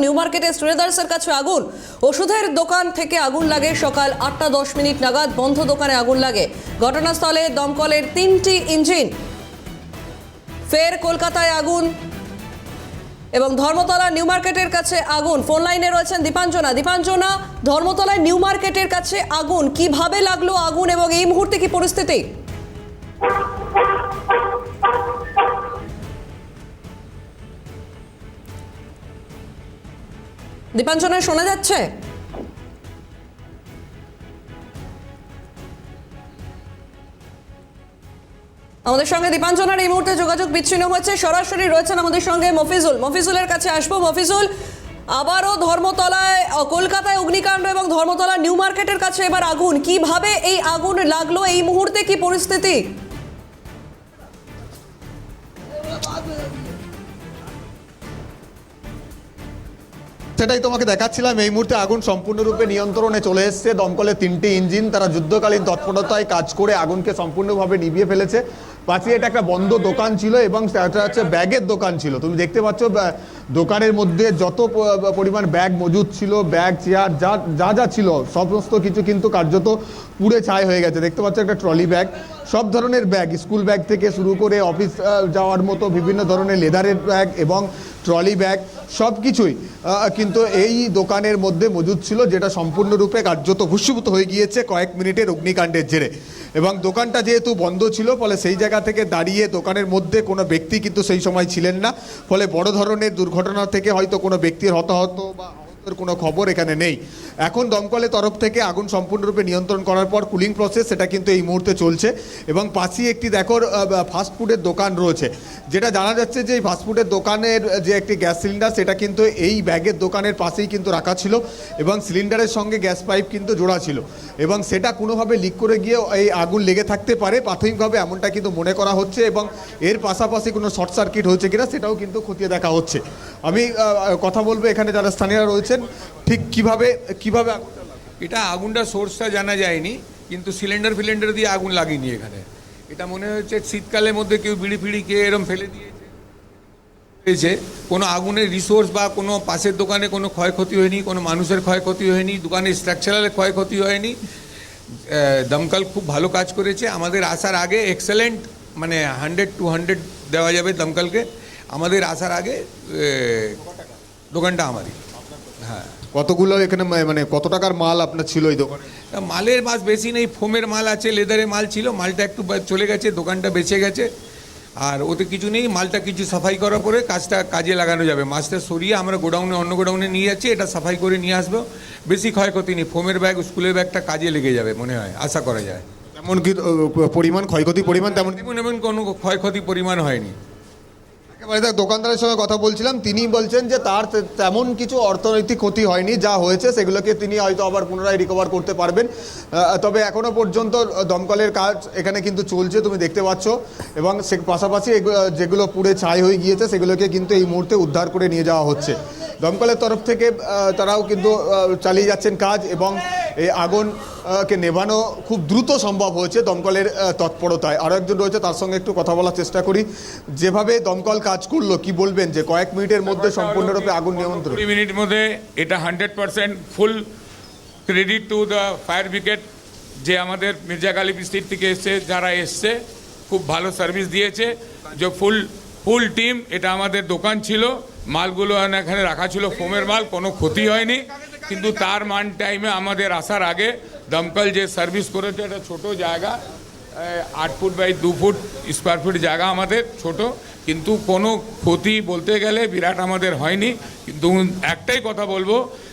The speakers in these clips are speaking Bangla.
নিউ মার্কেটে ট্রেডার্সের কাছে আগুন। ওষুধের দোকান থেকে আগুন লাগে। সকাল আটটা দশ মিনিট নাগাদ বন্ধ দোকানে আগুন লাগে। ঘটনাস্থলে দমকলের তিনটি ইঞ্জিন। ফের কলকাতায় আগুন। এবং ধর্মতলা নিউ মার্কেটের কাছে আগুন। ফোন লাইনে রয়েছেন দীপাঞ্জনা। দীপাঞ্জনা, ধর্মতলায় নিউ মার্কেটের কাছে আগুন। কীভাবে লাগল আগুন এবং এই মুহূর্তে কি পরিস্থিতি? দীপাঞ্জনা শোনা যাচ্ছে? আমাদের সঙ্গে দীপাঞ্জনার এই মুহূর্তে যোগাযোগ বিচ্ছিন্ন হচ্ছে সরাসরি রয়েছেন আমাদের সঙ্গে মফিজুল। মফিজুলের কাছে আসব। মফিজুল, আবারও ধর্মতলায় কলকাতায় অগ্নিকাণ্ড এবং ধর্মতলা নিউ মার্কেটের কাছে এবার আগুন। কীভাবে এই আগুন লাগল? এই মুহূর্তে কি পরিস্থিতি? সেটাই তোমাকে দেখাচ্ছিলাম, এই মুহূর্তে আগুন সম্পূর্ণরূপে নিয়ন্ত্রণে চলে এসছে। দমকলের তিনটি ইঞ্জিন, তারা যুদ্ধকালীন তৎপরতায় কাজ করে আগুনকে সম্পূর্ণভাবে নিভিয়ে ফেলেছে। পাশে এটা একটা বন্ধ দোকান ছিল এবং সেটা হচ্ছে ব্যাগের দোকান ছিল। তুমি দেখতে পাচ্ছ দোকানের মধ্যে যত পরিমাণ ব্যাগ মজুদ ছিল, ব্যাগ, চেয়ার, যা যা যা ছিল, সমস্ত কিছু কিন্তু কার্যত পুড়ে ছাই হয়ে গেছে। দেখতে পাচ্ছ একটা ট্রলি ব্যাগ। সব ধরনের ব্যাগ, স্কুল ব্যাগ থেকে শুরু করে অফিস যাওয়ার মতো বিভিন্ন ধরনের লেদারের ব্যাগ এবং ট্রলি ব্যাগ সব কিছুই কিন্তু এই দোকানের মধ্যে মজুদ ছিল যেটা সম্পূর্ণরূপে কার্যত ভূষীভূত হয়ে গিয়েছে কয়েক মিনিটের অগ্নিকাণ্ডের জেরে। এবং দোকানটা যেহেতু বন্ধ ছিল, ফলে সেই জায়গা থেকে দাঁড়িয়ে দোকানের মধ্যে কোনো ব্যক্তি কিন্তু সেই সময় ছিলেন না। ফলে বড় ধরনের দুর্ঘটনা থেকে হয়তো কোনো ব্যক্তির হতাহত বা আহতের কোনো খবর এখানে নেই। এখন দমকলের তরফ থেকে আগুন সম্পূর্ণরূপে নিয়ন্ত্রণ করার পর কুলিং প্রসেস সেটা কিন্তু এই মুহূর্তে চলছে এবং পাশেই একটি দেখো ফাস্টফুডের দোকান রয়েছে, যেটা জানা যাচ্ছে যে এই ফাস্টফুডের দোকানের যে একটি গ্যাস সিলিন্ডার সেটা কিন্তু এই ব্যাগের দোকানের পাশেই কিন্তু রাখা ছিল এবং সিলিন্ডারের সঙ্গে গ্যাস পাইপ কিন্তু জোড়া ছিল এবং সেটা কোনোভাবে লিক করে গিয়ে এই আগুন লেগে থাকতে পারে, প্রাথমিকভাবে এমনটা কিন্তু মনে করা হচ্ছে এবং এর পাশাপাশি কোনো শর্ট সার্কিট হয়েছে কিনা সেটাও কিন্তু খতিয়ে দেখা হচ্ছে। আমি কথা বলব এখানে যারা স্থানীয়রা রয়েছেন ঠিক কীভাবে কীভাবে এটা আগুনটা সোর্সটা জানা যায়নি, কিন্তু সিলিন্ডার ফিলিন্ডার দিয়ে আগুন লাগেনি এখানে। এটা মনে হচ্ছে শীতকালের মধ্যে কেউ বিড়ি ফিড়ি খেয়ে এরম ফেলে দিয়েছে। হয়েছে কোনো আগুনের রিসোর্স বা কোনো পাশের দোকানে কোনো ক্ষয়ক্ষতি হয়নি, কোনো মানুষের ক্ষয়ক্ষতি হয়নি, দোকানের স্ট্রাকচারালের ক্ষয়ক্ষতি হয়নি। দমকল খুব ভালো কাজ করেছে। আমাদের আসার আগে এক্সেলেন্ট মানে হান্ড্রেড টু হান্ড্রেড দেওয়া যাবে দমকলকে। আমাদের আসার আগে দোকানটা আমারই। হ্যাঁ। কতগুলো এখানে মানে কত টাকার মাল আপনার ছিল এই দোকানে? মালের মাছ বেশি নেই ফোমের মাল আছে লেদারের মাল ছিল মালটা একটু চলে গেছে দোকানটা বেঁচে গেছে। আর ওতে কিছু নেই মালটা কিছু সাফাই করার পরে কাজটা কাজে লাগানো যাবে। মাছটা সরিয়ে আমরা গোডাউনে অন্য গোডাউনে নিয়ে যাচ্ছি এটা সাফাই করে নিয়ে আসব। বেশি ক্ষয়ক্ষতি নেই ফোমের ব্যাগ স্কুলের ব্যাগটা কাজে লেগে যাবে মনে হয় আশা করা যায়। তেমন কি পরিমাণ ক্ষয়ক্ষতি পরিমাণ তেমন তেমন এমন কোনো ক্ষয়ক্ষতি পরিমাণ হয়নি। দেখ, দোকানদারের সঙ্গে কথা বলছিলাম তিনি বলছেন যে তার তেমন কিছু অর্থনৈতিক ক্ষতি হয়নি যা হয়েছে সেগুলোকে তিনি হয়তো আবার পুনরায় রিকভার করতে পারবেন। তবে এখনও পর্যন্ত দমকলের কাজ এখানে কিন্তু চলছে তুমি দেখতে পাচ্ছ। এবং সে পাশাপাশি যেগুলো পুড়ে ছাই হয়ে গিয়েছে সেগুলোকে কিন্তু এই মুহূর্তে উদ্ধার করে নিয়ে যাওয়া হচ্ছে। দমকলের তরফ থেকে তারাও কিন্তু চালিয়ে যাচ্ছেন কাজ এবং এই আগুন কে নেভানো খুব দ্রুত সম্ভব হয়েছে দমকলের তৎপরতায়। আরও একজন রয়েছে তার সঙ্গে একটু কথা বলার চেষ্টা করি। যেভাবে দমকল কাজ করল কি বলবেন যে কয়েক মিনিটের মধ্যে সম্পূর্ণরূপে আগুন নিয়ন্ত্রণ? কুড়ি মিনিট মধ্যে এটা hundred percent full credit to the fire brigade যে আমাদের মির্জাগালি বস্তির থেকে এসছে যারা এসছে খুব ভালো সার্ভিস দিয়েছে। যে ফুল ফুল টিম এটা আমাদের দোকান ছিল মালগুলো এখানে রাখা ছিল ফোমের মাল কোনো ক্ষতি হয়নি। কিন্তু তার মান টাইমে আমাদের আসার আগে দমকল যে সার্ভিস করেছে, এটা ছোট জায়গা আট ফুট বাই দু ফুট স্কোয়ার ফুট জায়গা আমাদের ছোট, কিন্তু কোনো ক্ষতি বলতে গেলে বিরাট আমাদের হয়নি। কিন্তু একটাই কথা বলব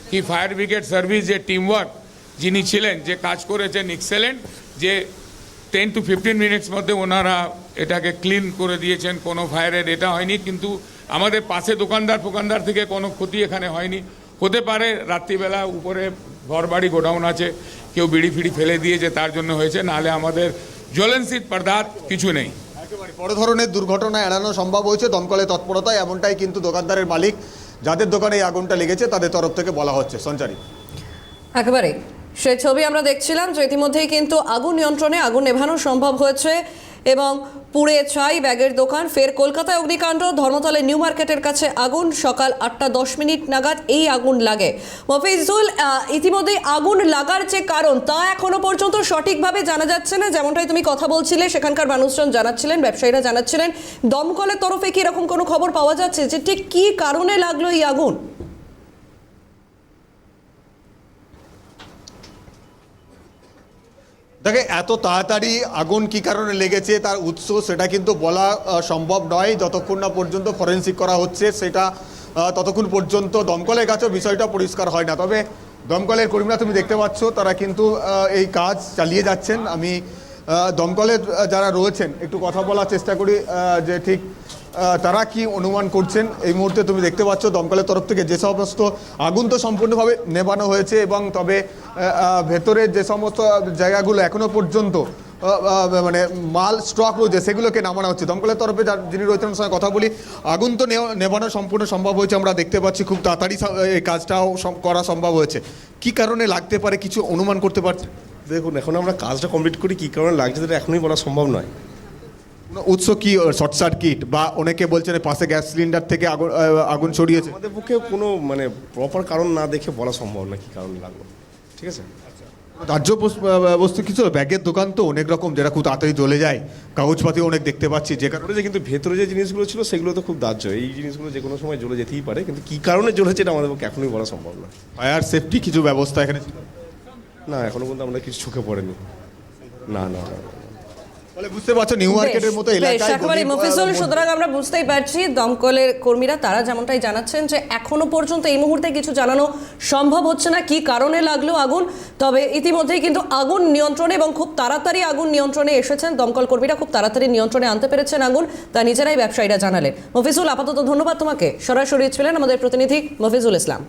কি ফায়ার ব্রিগেড সার্ভিস যে টিমওয়ার্ক যিনি ছিলেন, যে কাজ করেছেন এক্সেলেন্ট যে টেন টু ফিফটিন মিনিটস মধ্যে ওনারা এটাকে ক্লিন করে দিয়েছেন, কোনো ফায়ারের এটা হয়নি, কিন্তু আমাদের পাশে দোকানদার ফোকানদার থেকে কোনো ক্ষতি এখানে হয়নি। হতে পারে রাত্রিবেলা উপরে ঘরবাড়ি গোডাউন আছে কেউ বিড়ি ফিড়ি ফেলে দিয়েছে তার জন্য হয়েছে নাহলে আমাদের জ্বলনশীল পদার্থ কিছু নেই। বড় ধরনের দুর্ঘটনা এড়ানো সম্ভব হয়েছে দমকলের তৎপরতায় এমনটাই কিন্তু দোকানদারের মালিক যাদের দোকানে এই আগুনটা লেগেছে তাদের তরফ থেকে বলা হচ্ছে। সঞ্চারী। একেবারে। সেই ছবি আমরা দেখছিলাম যে ইতিমধ্যেই কিন্তু আগুন নিয়ন্ত্রণে আগুন নেভানো সম্ভব হয়েছে। এবং পুড়ে ছাই ব্যাগের দোকান, ফের কলকাতায় অগ্নিকাণ্ড ধর্মতলে নিউ মার্কেটের কাছে আগুন, সকাল আটটা দশ মিনিট নাগাদ এই আগুন লাগে। মফিজুল ইতিমধ্যে আগুন লাগার যে কারণ, তা এখনও পর্যন্ত সঠিকভাবে জানা যাচ্ছে না। যেমনটাই তুমি কথা বলছিলে, সেখানকার মানুষজন জানাচ্ছিলেন, ব্যবসায়ীরা জানাচ্ছিলেন। দমকলের তরফে কি এরকম কোনো খবর পাওয়া যাচ্ছে যে ঠিক কি কারণে লাগল এই আগুন? দেখে এত তাড়াতাড়ি আগুন কি কারণে লেগেছে, তার উৎস সেটা কিন্তু বলা সম্ভব নয়। যতক্ষণ না পর্যন্ত ফরেন্সিক করা হচ্ছে, সেটা ততক্ষণ পর্যন্ত দমকলের কাছেও বিষয়টা পরিষ্কার হয় না। তবে দমকলের কর্মীরা তুমি দেখতে পাচ্ছ, তারা কিন্তু এই কাজ চালিয়ে যাচ্ছেন। আমি দমকলের যারা রয়েছেন, একটু কথা বলার চেষ্টা করি যে ঠিক তারা কি অনুমান করছেন? এই মুহূর্তে তুমি দেখতে পাচ্ছ দমকলের তরফ থেকে যে সমস্ত আগুন তো সম্পূর্ণভাবে নেবানো হয়েছে এবং তবে আহ, যে সমস্ত জায়গাগুলো এখনও পর্যন্ত মানে মাল স্টক রয়েছে সেগুলোকে নামানো হচ্ছে। দমকলের তরফে যিনি রয়েছেন সঙ্গে কথা বলি আগুন তো নেবানো সম্পূর্ণ সম্ভব হয়েছে আমরা দেখতে পাচ্ছি খুব তাড়াতাড়ি এই কাজটাও করা সম্ভব হয়েছে। কি কারণে লাগতে পারে কিছু অনুমান করতে পারছে দেখুন এখন আমরা কাজটা কমপ্লিট করি কী কারণে লাগছে সেটা এখনই বলা সম্ভব নয়। উৎস কি শর্ট সার্কিট বা অনেকে বলছেন পাশে গ্যাস সিলিন্ডার থেকে আগুন আগুন ছড়িয়েছে। আমাদের পক্ষে কোনো মানে প্রপার কারণ না দেখে বলা সম্ভব না কী কারণে লাগল। ঠিক আছে? বস- বস্তু কিছু ব্যাগের দোকান তো অনেক রকম যেটা খুব তাড়াতাড়ি জ্বলে যায়। কাগজপাতি অনেক দেখতে পাচ্ছি যে কারণে যে কিন্তু ভেতরে যে জিনিসগুলো ছিল সেগুলো তো খুব দাহ্য। এই জিনিসগুলো যে কোনো সময় জ্বলে যেতেই পারে কিন্তু কী কারণে জ্বলেছে এটা আমাদের পক্ষে এখনই বলা সম্ভব না। ফায়ার সেফটি কিছু ব্যবস্থা এখানে ছিল। না এখনও পর্যন্ত আমরা কিছু চোখে পড়েনি। না না না। না। বুঝতে পারছ নিউ মার্কেটের মতো এলাকায় একেবারে মফিজুল সুতরাং আমরা বুঝতেই পারছি দমকলের কর্মীরা তারা যেমনটাই জানাচ্ছেন যে এখনও পর্যন্ত এই মুহূর্তে কিছু জানানো সম্ভব হচ্ছে না কি কারণে লাগল আগুন? তবে ইতিমধ্যেই কিন্তু আগুন নিয়ন্ত্রণে এবং খুব তাড়াতাড়ি আগুন নিয়ন্ত্রণে এসেছেন দমকল কর্মীরা খুব তাড়াতাড়ি নিয়ন্ত্রণে আনতে পেরেছেন আগুন তা নিজেরাই ব্যবসায়ীরা জানালেন। মফিজুল আপাতত ধন্যবাদ তোমাকে। সরাসরি ছিলেন আমাদের প্রতিনিধি মফিজুল ইসলাম।